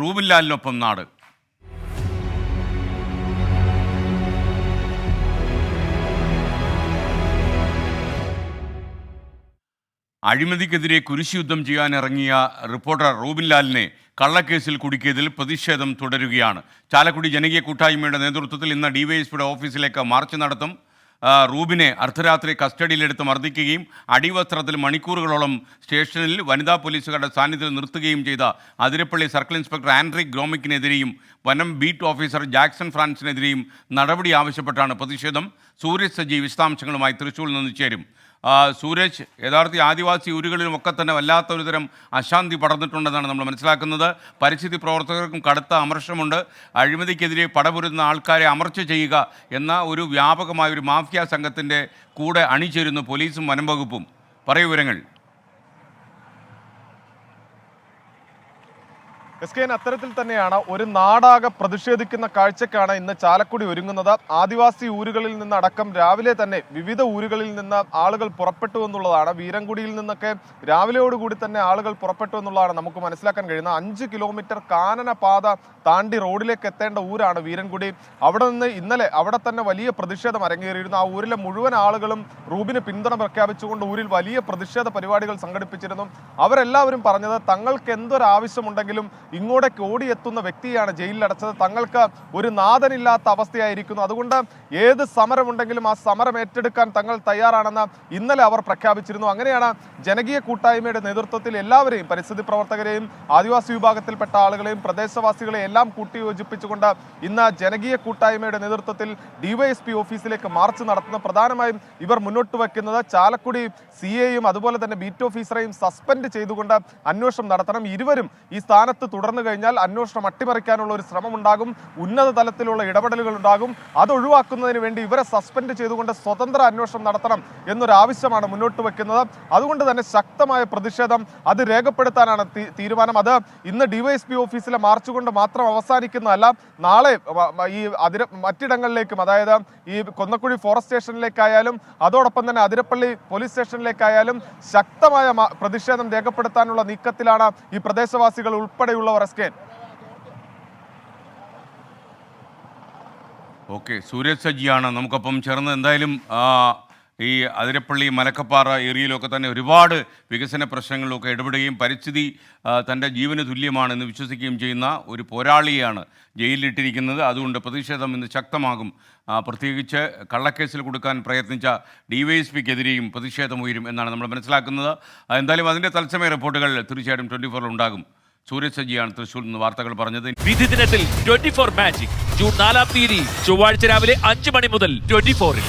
റൂബിൻലാലിനൊപ്പം നാട്. അഴിമതിക്കെതിരെ കുരിശുയുദ്ധം ചെയ്യാനിറങ്ങിയ റിപ്പോർട്ടർ റൂബിൻലാലിനെ കള്ളക്കേസിൽ കുടുക്കിയതിൽ പ്രതിഷേധം തുടരുകയാണ്. ചാലക്കുടി ജനകീയ കൂട്ടായ്മയുടെ നേതൃത്വത്തിൽ ഇന്ന് ഡിവൈഎസ്പിയുടെ ഓഫീസിലേക്ക് മാർച്ച് നടത്തും റൂബിനെ അർദ്ധരാത്രി കസ്റ്റഡിയിലെടുത്ത് മർദ്ദിക്കുകയും അടിവസ്ത്രത്തിൽ മണിക്കൂറുകളോളം സ്റ്റേഷനിൽ വനിതാ പോലീസുകാരുടെ സാന്നിധ്യത്തിൽ നിർത്തുകയും ചെയ്ത അതിരപ്പള്ളി സർക്കിൾ ഇൻസ്പെക്ടർ ആൻഡ്രിക് ഗ്രോമിക്കിനെതിരെയും വനം ബീറ്റ് ഓഫീസർ ജാക്സൺ ഫ്രാൻസിനെതിരെയും നടപടി ആവശ്യപ്പെട്ടാണ് പ്രതിഷേധം. സജി വിശദാംശങ്ങളുമായി തൃശ്ശൂരിൽ നിന്ന് ചേരും. സൂരജ് യഥാർത്ഥ ആദിവാസി ഊരുകളിലും ഒക്കെ തന്നെ വല്ലാത്ത ഒരുതരം അശാന്തി പടർന്നിട്ടുണ്ടെന്നാണ് നമ്മൾ മനസ്സിലാക്കുന്നത്. പരിസ്ഥിതി പ്രവർത്തകർക്കും കടുത്ത അമർഷമുണ്ട്. അഴിമതിക്കെതിരെ പടപുരുന്ന ആൾക്കാരെ അമർച്ച ചെയ്യുക എന്ന ഒരു വ്യാപകമായ ഒരു മാഫിയ സംഘത്തിന്റെ കൂടെ അണിചേരുന്നു പോലീസും വനം വകുപ്പും പറയൂ വിവരങ്ങൾ. എസ് കെ അത്തരത്തിൽ തന്നെയാണ് ഒരു നാടാകെ പ്രതിഷേധിക്കുന്ന കാഴ്ചക്കാണ് ഇന്ന് ചാലക്കുടി ഒരുങ്ങുന്നത്. ആദിവാസി ഊരുകളിൽ നിന്ന് അടക്കം രാവിലെ തന്നെ വിവിധ ഊരുകളിൽ നിന്ന് ആളുകൾ പുറപ്പെട്ടു എന്നുള്ളതാണ്. വീരൻകുടിയിൽ നിന്നൊക്കെ രാവിലെയോടുകൂടി തന്നെ ആളുകൾ പുറപ്പെട്ടു എന്നുള്ളതാണ് നമുക്ക് മനസ്സിലാക്കാൻ കഴിയുന്നത്. അഞ്ച് കിലോമീറ്റർ കാനന പാത താണ്ടി റോഡിലേക്ക് എത്തേണ്ട ഊരാണ് വീരൻകുടി അവിടെ നിന്ന് ഇന്നലെ അവിടെ തന്നെ വലിയ പ്രതിഷേധം അരങ്ങേറിയിരുന്നു. ആ ഊരിലെ മുഴുവൻ ആളുകളും റൂബിന് പിന്തുണ പ്രഖ്യാപിച്ചുകൊണ്ട് ഊരിൽ വലിയ പ്രതിഷേധ പരിപാടികൾ സംഘടിപ്പിച്ചിരുന്നു. അവരെല്ലാവരും പറഞ്ഞത് തങ്ങൾക്ക് എന്തൊരു ആവശ്യമുണ്ടെങ്കിലും ഇങ്ങോട്ടേക്ക് ഓടിയെത്തുന്ന വ്യക്തിയാണ് ജയിലിലടച്ചത്. തങ്ങൾക്ക് ഒരു നാഥനില്ലാത്ത അവസ്ഥയായിരിക്കുന്നു. അതുകൊണ്ട് ഏത് സമരമുണ്ടെങ്കിലും ആ സമരം ഏറ്റെടുക്കാൻ തങ്ങൾ തയ്യാറാണെന്ന് ഇന്നലെ അവർ പ്രഖ്യാപിച്ചിരുന്നു. അങ്ങനെയാണ് ജനകീയ കൂട്ടായ്മയുടെ നേതൃത്വത്തിൽ എല്ലാവരെയും പരിസ്ഥിതി പ്രവർത്തകരെയും ആദിവാസി വിഭാഗത്തിൽപ്പെട്ട ആളുകളെയും പ്രദേശവാസികളെയും എല്ലാം കൂട്ടിയോജിപ്പിച്ചുകൊണ്ട് ഇന്ന് ജനകീയ കൂട്ടായ്മയുടെ നേതൃത്വത്തിൽ ഡിവൈഎസ്പി ഓഫീസിലേക്ക് മാർച്ച് നടത്തുന്നു പ്രധാനമായും ഇവർ മുന്നോട്ട് വയ്ക്കുന്നത് ചാലക്കുടി സി എയും അതുപോലെ തന്നെ ബീറ്റ് ഓഫീസറെയും സസ്പെൻഡ് ചെയ്തുകൊണ്ട് അന്വേഷണം നടത്തണം. ഇരുവരും ഈ സ്ഥാനത്ത് തുടർന്നു കഴിഞ്ഞാൽ അന്വേഷണം അട്ടിമറിക്കാനുള്ള ഒരു ശ്രമമുണ്ടാകും. ഉന്നത തലത്തിലുള്ള ഇടപെടലുകൾ ഉണ്ടാകും. അത് ഒഴിവാക്കുന്നതിന് വേണ്ടി ഇവരെ സസ്പെൻഡ് ചെയ്തുകൊണ്ട് സ്വതന്ത്ര അന്വേഷണം നടത്തണം എന്നൊരു ആവശ്യമാണ് മുന്നോട്ട് വെക്കുന്നത്. അതുകൊണ്ട് തന്നെ ശക്തമായ പ്രതിഷേധം അത് രേഖപ്പെടുത്താനാണ് തീരുമാനം. അത് ഇന്ന് ഡിവൈഎസ്പി ഓഫീസിലെ മാർച്ച് കൊണ്ട് മാത്രം അവസാനിക്കുന്നതല്ല നാളെ ഈ അതിര മറ്റിടങ്ങളിലേക്കും അതായത് ഈ കൊന്നക്കുഴി ഫോറസ്റ്റ് സ്റ്റേഷനിലേക്കായാലും അതോടൊപ്പം തന്നെ അതിരപ്പള്ളി പോലീസ് സ്റ്റേഷനിലേക്കായാലും ശക്തമായ പ്രതിഷേധം രേഖപ്പെടുത്താനുള്ള നീക്കത്തിലാണ് ഈ പ്രദേശവാസികൾ ഉൾപ്പെടെയുള്ളവർ കെ ഓക്കെ സൂരജ് സജിയാണ്. നമുക്കൊപ്പം ചേർന്ന് എന്തായാലും ഈ അതിരപ്പള്ളി മലക്കപ്പാറ ഏരിയയിലൊക്കെ തന്നെ ഒരുപാട് വികസന പ്രശ്നങ്ങളിലൊക്കെ ഇടപെടുകയും പരിസ്ഥിതി തന്റെ ജീവന് തുല്യമാണെന്ന് വിശ്വസിക്കുകയും ചെയ്യുന്ന ഒരു പോരാളിയാണ് ജയിലിലിട്ടിരിക്കുന്നത്. അതുകൊണ്ട് പ്രതിഷേധം ഇന്ന് ശക്തമാകും. പ്രത്യേകിച്ച് കള്ളക്കേസിൽ കൊടുക്കാൻ പ്രയത്നിച്ച ഡിവൈഎസ്പിക്കെതിരെയും പ്രതിഷേധം ഉയരും എന്നാണ് നമ്മൾ മനസ്സിലാക്കുന്നത്. എന്തായാലും അതിന്റെ തത്സമയ റിപ്പോർട്ടുകൾ തീർച്ചയായിട്ടും ട്വന്റി ഫോറിൽ ഉണ്ടാകും. സൂരജ് തൃശൂരിൽ നിന്ന് വാർത്തകൾ പറഞ്ഞത്. വിധി ദിനത്തിൽ ട്വന്റി ഫോർ മാജിക് ജൂൺ നാലാം തീയതി ചൊവ്വാഴ്ച രാവിലെ അഞ്ച് മണി മുതൽ ട്വന്റി ഫോറിൽ